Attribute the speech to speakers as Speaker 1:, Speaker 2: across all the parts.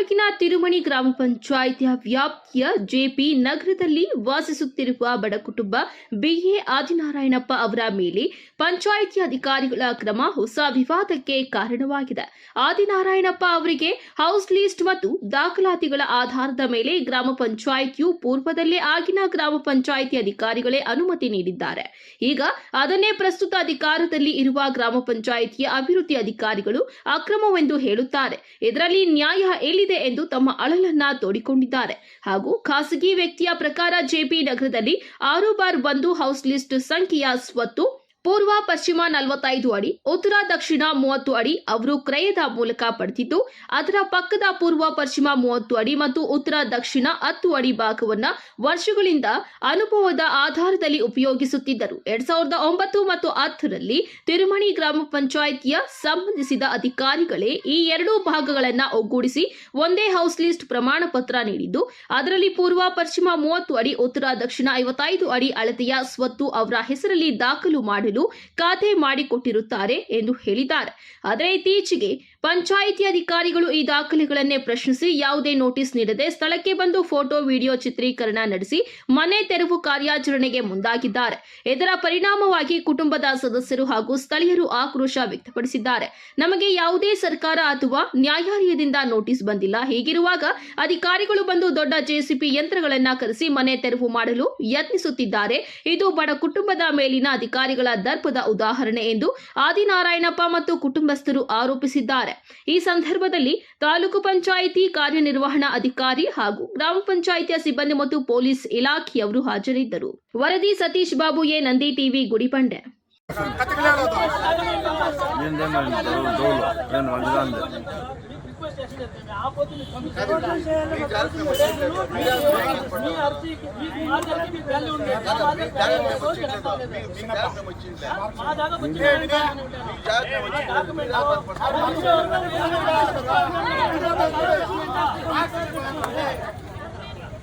Speaker 1: ತಾಲೂಕಿನ ತಿರುಮಣಿ ಗ್ರಾಮ ಪಂಚಾಯಿತಿಯ ವ್ಯಾಪ್ತಿಯ ಜೆಪಿ ನಗರದಲ್ಲಿ ವಾಸಿಸುತ್ತಿರುವ ಬಡ ಕುಟುಂಬ ಬಿಎ ಆದಿನಾರಾಯಣಪ್ಪ ಅವರ ಮೇಲೆ ಪಂಚಾಯಿತಿ ಅಧಿಕಾರಿಗಳ ಕ್ರಮ ಹೊಸ ವಿವಾದಕ್ಕೆ ಕಾರಣವಾಗಿದೆ. ಆದಿನಾರಾಯಣಪ್ಪ ಅವರಿಗೆ ಹೌಸ್ ಲಿಸ್ಟ್ ಮತ್ತು ದಾಖಲಾತಿಗಳ ಆಧಾರದ ಮೇಲೆ ಗ್ರಾಮ ಪಂಚಾಯಿತಿಯು ಪೂರ್ವದಲ್ಲೇ ಆಗಿನ ಗ್ರಾಮ ಪಂಚಾಯಿತಿ ಅಧಿಕಾರಿಗಳೇ ಅನುಮತಿ ನೀಡಿದ್ದಾರೆ. ಈಗ ಅದನ್ನೇ ಪ್ರಸ್ತುತ ಅಧಿಕಾರದಲ್ಲಿ ಇರುವ ಗ್ರಾಮ ಪಂಚಾಯಿತಿಯ ಅಭಿವೃದ್ಧಿ ಅಧಿಕಾರಿಗಳು ಅಕ್ರಮವೆಂದು ಹೇಳುತ್ತಾರೆ. ಇದರಲ್ಲಿ ನ್ಯಾಯ ಎಲ್ಲಿದೆ ಎಂದು ತಮ್ಮ ಅಳಲನ್ನ ತೋಡಿಕೊಂಡಿದ್ದಾರೆ. ಹಾಗೂ ಖಾಸಗಿ ವ್ಯಕ್ತಿಯ ಪ್ರಕಾರ ಜೆಪಿ ನಗರದಲ್ಲಿ ಆರು ಬಾರ್ ಒಂದು ಹೌಸ್ ಲಿಸ್ಟ್ ಸಂಖ್ಯೆಯ ಸ್ವತ್ತು ಪೂರ್ವ ಪಶ್ಚಿಮ ನಲವತ್ತೈದು ಅಡಿ, ಉತ್ತರ ದಕ್ಷಿಣ ಮೂವತ್ತು ಅಡಿ ಅವರು ಕ್ರಯದ ಮೂಲಕ ಪಡೆದಿದ್ದು, ಅದರ ಪಕ್ಕದ ಪೂರ್ವ ಪಶ್ಚಿಮ ಮೂವತ್ತು ಅಡಿ ಮತ್ತು ಉತ್ತರ ದಕ್ಷಿಣ ಹತ್ತು ಅಡಿ ಭಾಗವನ್ನ ವರ್ಷಗಳಿಂದ ಅನುಭವದ ಆಧಾರದಲ್ಲಿ ಉಪಯೋಗಿಸುತ್ತಿದ್ದರು. ಎರಡ್ ಸಾವಿರದ ಒಂಬತ್ತು ಮತ್ತು ಹತ್ತರಲ್ಲಿ ತಿರುಮಣಿ ಗ್ರಾಮ ಪಂಚಾಯಿತಿಯ ಸಂಬಂಧಿಸಿದ ಅಧಿಕಾರಿಗಳೇ ಈ ಎರಡೂ ಭಾಗಗಳನ್ನ ಒಗ್ಗೂಡಿಸಿ ಒಂದೇ ಹೌಸ್ ಲಿಸ್ಟ್ ಪ್ರಮಾಣ ಪತ್ರ ನೀಡಿದ್ದು, ಅದರಲ್ಲಿ ಪೂರ್ವ ಪಶ್ಚಿಮ ಮೂವತ್ತು ಅಡಿ, ಉತ್ತರ ದಕ್ಷಿಣ ಐವತ್ತೈದು ಅಡಿ ಅಳತೆಯ ಸ್ವತ್ತು ಅವರ ಹೆಸರಲ್ಲಿ ದಾಖಲು ಮಾಡಲು ಖಾತೆ ಮಾಡಿಕೊಟ್ಟಿರುತ್ತಾರೆ ಎಂದು ಹೇಳಿದ್ದಾರೆ. ಆದರೆ ಇತ್ತೀಚೆಗೆ ಪಂಚಾಯಿತಿ ಅಧಿಕಾರಿಗಳು ಈ ದಾಖಲೆಗಳನ್ನೇ ಪ್ರಶ್ನಿಸಿ ಯಾವುದೇ ನೋಟಿಸ್ ನೀಡದೆ ಸ್ಥಳಕ್ಕೆ ಬಂದು ಫೋಟೋ, ವಿಡಿಯೋ ಚಿತ್ರೀಕರಣ ನಡೆಸಿ ಮನೆ ತೆರವು ಕಾರ್ಯಾಚರಣೆಗೆ ಮುಂದಾಗಿದ್ದಾರೆ. ಇದರ ಪರಿಣಾಮವಾಗಿ ಕುಟುಂಬದ ಸದಸ್ಯರು ಹಾಗೂ ಸ್ಥಳೀಯರು ಆಕ್ರೋಶ ವ್ಯಕ್ತಪಡಿಸಿದ್ದಾರೆ. ನಮಗೆ ಯಾವುದೇ ಸರ್ಕಾರ ಅಥವಾ ನ್ಯಾಯಾಲಯದಿಂದ ನೋಟಿಸ್ ಬಂದಿಲ್ಲ. ಹೀಗಿರುವಾಗ ಅಧಿಕಾರಿಗಳು ಬಂದು ದೊಡ್ಡ ಜೆಸಿಪಿ ಯಂತ್ರಗಳನ್ನ ಕರೆಸಿ ಮನೆ ತೆರವು ಮಾಡಲು ಯತ್ನಿಸುತ್ತಿದ್ದಾರೆ. ಇದು ಬಡ ಕುಟುಂಬದ ಮೇಲಿನ ಅಧಿಕಾರಿಗಳ ದರ್ಪದ ಉದಾಹರಣೆ ಎಂದು ಆದಿನಾರಾಯಣಪ್ಪ ಮತ್ತು ಕುಟುಂಬಸ್ಥರು ಆರೋಪಿಸಿದ್ದಾರೆ. ಈ ಸಂದರ್ಭದಲ್ಲಿ ತಾಲೂಕು ಪಂಚಾಯಿತಿ ಕಾರ್ಯನಿರ್ವಹಣಾ ಅಧಿಕಾರಿ ಹಾಗೂ ಗ್ರಾಮ ಪಂಚಾಯಿತಿಯ ಸಿಬ್ಬಂದಿ ಮತ್ತು ಪೊಲೀಸ್ ಇಲಾಖೆಯವರು ಹಾಜರಿದ್ದರು. ವರದಿ Satish
Speaker 2: Babu A. Nandi TV Gudibande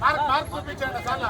Speaker 2: mark
Speaker 3: mark చూపించండి చాలా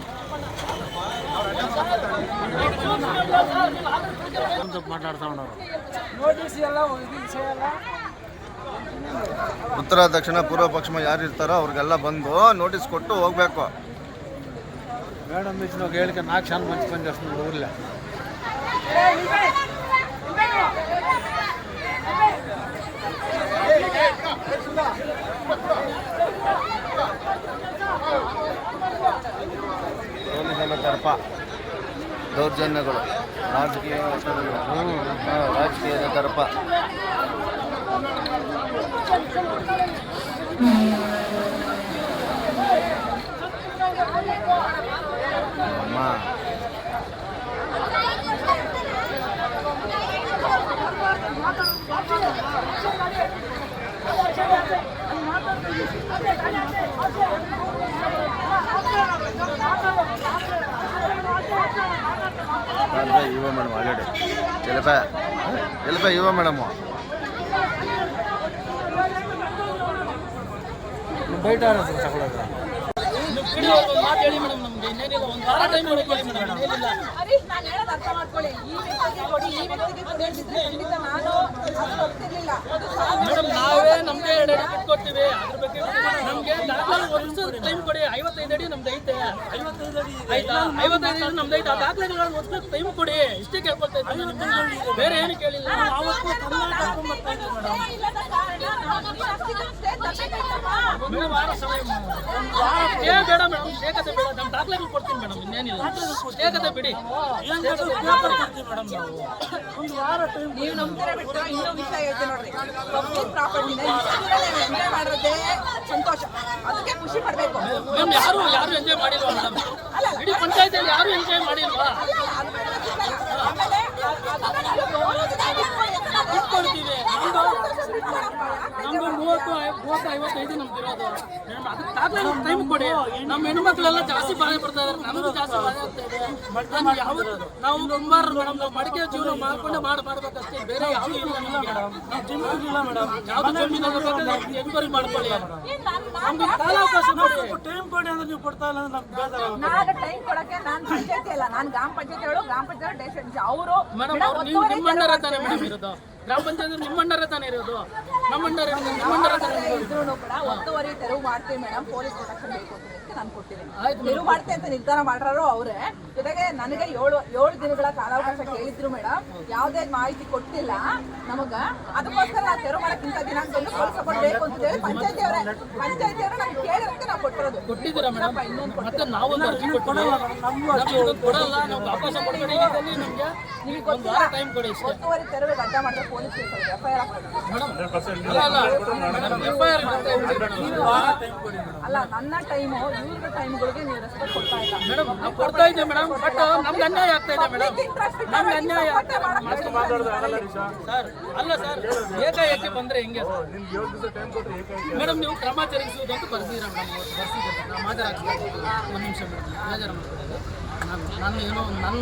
Speaker 2: ಉತ್ತರ ದಕ್ಷಿಣ ಪೂರ್ವ ಪಶ್ಚಿಮ ಯಾರು ಇರ್ತಾರೋ ಅವ್ರಿಗೆಲ್ಲ ಬಂದು ನೋಟಿಸ್ ಕೊಟ್ಟು ಹೋಗ್ಬೇಕು
Speaker 4: ಮೇಡಮ್ ಇಚ್ಚಿನವ್ರು ಹೇಳಿಕೆ ನಾಲ್ಕು ಶಾನ್ ಮಂಚ್ ಬಂದು
Speaker 2: ಊರ್ಲೆ ತರಪ. ದೌರ್ಜನ್ಯಗಳು. ರಾಜಕೀಯ ರಾಜಕೀಯದ ತರಪ. వెళ్ళిపోయా వెళ్ళిపోయి ఇవ్వ మేడము
Speaker 4: బయట ತಗೊಳ್ಳೋದು
Speaker 5: ಮಾತು ಹೇಳಿ ಮೇಡಮ್ ನಮ್ಗೆ ಇನ್ನೇನಿಲ್ಲ ಒಂದು ವಾರ ಟೈಮ್ ಕೊಡಿ ಮೇಡಮ್ ಏನಿಲ್ಲ
Speaker 6: ಹರೀಶ್ ನಾನು ಹೇಳೋದು ಅರ್ಥ ಮಾಡ್ಕೊಳ್ಳಿ ಈ ವ್ಯಕ್ತಿಗೆ ಕೊಡಿ ಈ ವ್ಯಕ್ತಿಗೆ ಕೊಡಿ ಅಂತಿದ್ರೆ ಖಂಡಿತ ನಾನು
Speaker 5: ಮೇಡಮ್ ನಾವೇ ನಮ್ಗೆ ಎರಡು ಅಡಿ ಬಿಟ್ಕೊಡ್ತೀವಿ ಅದ್ರ ಬಗ್ಗೆ ನಮ್ಗೆ ದಾಖಲೆ ಒಂದು ಟೈಮ್ ಕೊಡಿ. ಐವತ್ತೈದು ಅಡಿ ನಮ್ದು ಐತೆ. ಆಯ್ತಾ? ಐವತ್ತೈದು ಅಡಿ ನಮ್ದು ಐತೆ. ಆ ದಾಖಲೆಗಳನ್ನ ಟೈಮ್ ಕೊಡಿ. ಇಷ್ಟೇ ಕೇಳ್ಕೊಳ್ತಾ ಇದ್ದೀನಿ. ಬೇರೆ ಏನು ಕೇಳಿಲ್ಲ. ಮೇಡಮ್ ವಾರ ಸಮಯ ಸ್ಟೇ ಬೇಡ ಮೇಡಮ್ ಶೇಖತೆ ಬೇಡ. ನಮ್ಮ ದಾಖಲೆಗಳು ಕೊಡ್ತೀನಿ ಮೇಡಮ್ ಇನ್ನೇನಿಲ್ಲ. ಕತೆ ಬಿಡಿ.
Speaker 6: ನೀವು. ನಂಬ್ತೀರಾ ಬಿಟ್ಟು ಇನ್ನೂ ವಿಷಯ ಹೇಳ್ತೀನಿ ನೋಡ್ರಿ. ಪಬ್ಲಿಕ್ ಪ್ರಾಪರ್ಟಿನ ಎಂಜಾಯ್ ಮಾಡಿರೋದೇ ಸಂತೋಷ. ಅದಕ್ಕೆ ಖುಷಿ ಪಡ್ಬೇಕು.
Speaker 5: ಯಾರು ಯಾರು ಎಂಜಾಯ್ ಮಾಡಿಲ್ವಾ ಮೇಡಮ್? ಇಡೀ ಪಂಚಾಯತಿಯಲ್ಲಿ ಯಾರು ಎಂಜಾಯ್ ಮಾಡಿಲ್ವಾ?
Speaker 6: ಆಮೇಲೆ
Speaker 5: ಇಟ್ಕೊಳ್ತೀವಿ. ಮೂವತ್ತು ಮೂವತ್ತು ಐವತ್ತೈದು ನಮ್ದು ಇರೋದು. ಅದಕ್ಕೆ ಟೈಮ್ ಕೊಡಿ. ನಮ್ಮ ಹೆಣ್ಮಕ್ಳೆಲ್ಲ ಜಾಸ್ತಿ ಬಾಳೆ ಬರ್ತಾ ಇದಾರೆ. ನಮಗೂ ಜಾಸ್ತಿ ಬಾಳೆ ಆಗ್ತಾ ಇದೆ. ನಾನು ನಾವು ಮೇಡಮ್ ನಾವು ಮಡಿಕೆ ಜೀವನ ಮಾಡ್ಕೊಂಡೆ ಮಾಡಿ ಮಾಡ್ಬೇಕಷ್ಟೇ. ಬೇರೆ ಯಾವುದು ಇಲ್ಲ ಮೇಡಮ್ ಇಲ್ಲ ಮೇಡಮ್ ಯಾವ್ದು ಜಮೀನು ಎನ್ಕ್ವೈರಿ ಮಾಡ್ಕೊಳ್ಳಿ? ನಮ್ಗೆ ಕಾಲಾವಕಾಶ ಟೈಮ್ ಕೊಡಿ. ಅಂದ್ರೆ ನೀವು ಕೊಡ್ತಾ ಇಲ್ಲ ಅಂದ್ರೆ ನಮ್ಗೆ ಬೇಜಾರು
Speaker 6: ನಾನು ಟೈಮ್ ಕೊಡಕ್ಕೆ ನಾನು ಪಂಚಾಯತಿ ಅಲ್ಲ ನಾನು ಗ್ರಾಮ ಪಂಚಾಯತಿ ಹೇಳು ಗ್ರಾಮ ಪಂಚಾಯತ್ ಅವರು
Speaker 5: ಮೇಡಮ್ ನಿಮ್ಮ ಅಣ್ಣರ ತಾನೇ ಮೇಡಮ್ ಇರೋದು. ಗ್ರಾಮ ಪಂಚಾಯತ್ ನಿಮ್ಮ ಅಣ್ಣರ ತಾನೇ ಇರೋದು. ನಮ್ಮ ಅಣ್ಣರ ಇರೋದು ನಿಮ್ಮ ಅಣ್ಣರ ತಾನೇ ಇರೋದು.
Speaker 6: ಇದ್ರು ಕೂಡ ಒತ್ತುವರಿ ತೆರವು ಮಾಡ್ತೀವಿ ಮೇಡಮ್ ಪೊಲೀಸ್ ಪ್ರೊಟೆಕ್ಷನ್ ಬೇಕು ಅಂತ ಹೇಳಿ ನಾನು ಕೊಟ್ಟಿದ್ದೀನಿ ತೆರವು ಮಾಡ್ತೇನೆ ಅಂತ ನಿರ್ಧಾರ ಮಾಡ್ರೋ ಅವರೇ ಜೊತೆಗೆ ನನಗೆ ಏಳು ಏಳು ದಿನಗಳ ಕಾಲಾವಕಾಶ ಕೇಳಿದ್ರು ಮೇಡಮ್. ಯಾವುದೇ ಮಾಹಿತಿ ಕೊಟ್ಟಿಲ್ಲ ನಮಗ. ಅದಕ್ಕೋಸ್ಕರ ನಾವು ತೆರವು ಮಾಡಕ್ಕಿಂತ ಇಂಥ ದಿನಾಂಕದಲ್ಲಿ ಪೊಲೀಸ್ ಸಪೋರ್ಟ್ ಬೇಕು ಅಂತ ಹೇಳಿ ಪಂಚಾಯತಿ ಅವರೇ ಪಂಚಾಯತಿ ಅವರೇ ನಮ್ಗೆ ಕೇಳಿರೋದಕ್ಕೆ ನಾವು ಕೊಟ್ಟಿರೋದು.
Speaker 5: ಕೊಟ್ಟಿದ್ದೀರಾ ಮೇಡಮ್? ಮತ್ತೆ ನಾವು ನಮ್ಗೆ ಕೊಡಲ್ಲ ನಾವು ಅವಕಾಶ ಕೊಡಬೇಡಿ ನಮಗೆ.
Speaker 6: ನಿಮಗೆ
Speaker 5: ಒಂದು ವಾರ ಟೈಮ್ ಕೊಡಿ ಇಷ್ಟೇ
Speaker 6: ಒತ್ತುವರಿ ತೆರವಿಗೆ ಅಡ್ಡ ಮಾಡಿದ್ರೆ police station F I R
Speaker 5: ಅಲ್ಲ
Speaker 6: ನನ್ನ ಟೈಮು ಇವ್ರ ಟೈಮ್ಗಳಿಗೆ ನೀವು ರೆಸ್ಪೆಕ್ಟ್ ಕೊಡ್ತಾ ಇಲ್ಲ.
Speaker 5: ಮೇಡಮ್ ನಾವು ಕೊಡ್ತಾ ಇದ್ದೀವಿ ಮೇಡಮ್ ಬಟ್ ನಮ್ಗೆ ಅನ್ಯಾಯ ಆಗ್ತಾ ಇದೆ ಮೇಡಮ್. ನಮ್ಗೆ ಅನ್ಯಾಯ ಸರ್. ಅಲ್ಲ ಸರ್ ಏಕಾಏಕಿ ಬಂದ್ರೆ ಹೆಂಗೆ ಸರ್? ಮೇಡಮ್ ನೀವು ಕ್ರಮ ಜರುಗಿಸುವುದು ಅಂತ ಬರ್ಸಿದ್ದೀರಾ ಮೇಡಮ್? ಬರ್ಸಿದ್ದೀರಾ? ನಾವು ಮಾತಾಡ್ತೀನಿ ಒಂದು ನಿಮಿಷ ಮೇಡಮ್. ಬೇಜಾರು ನಾನು ನಾನು ಏನೋ ನನ್ನ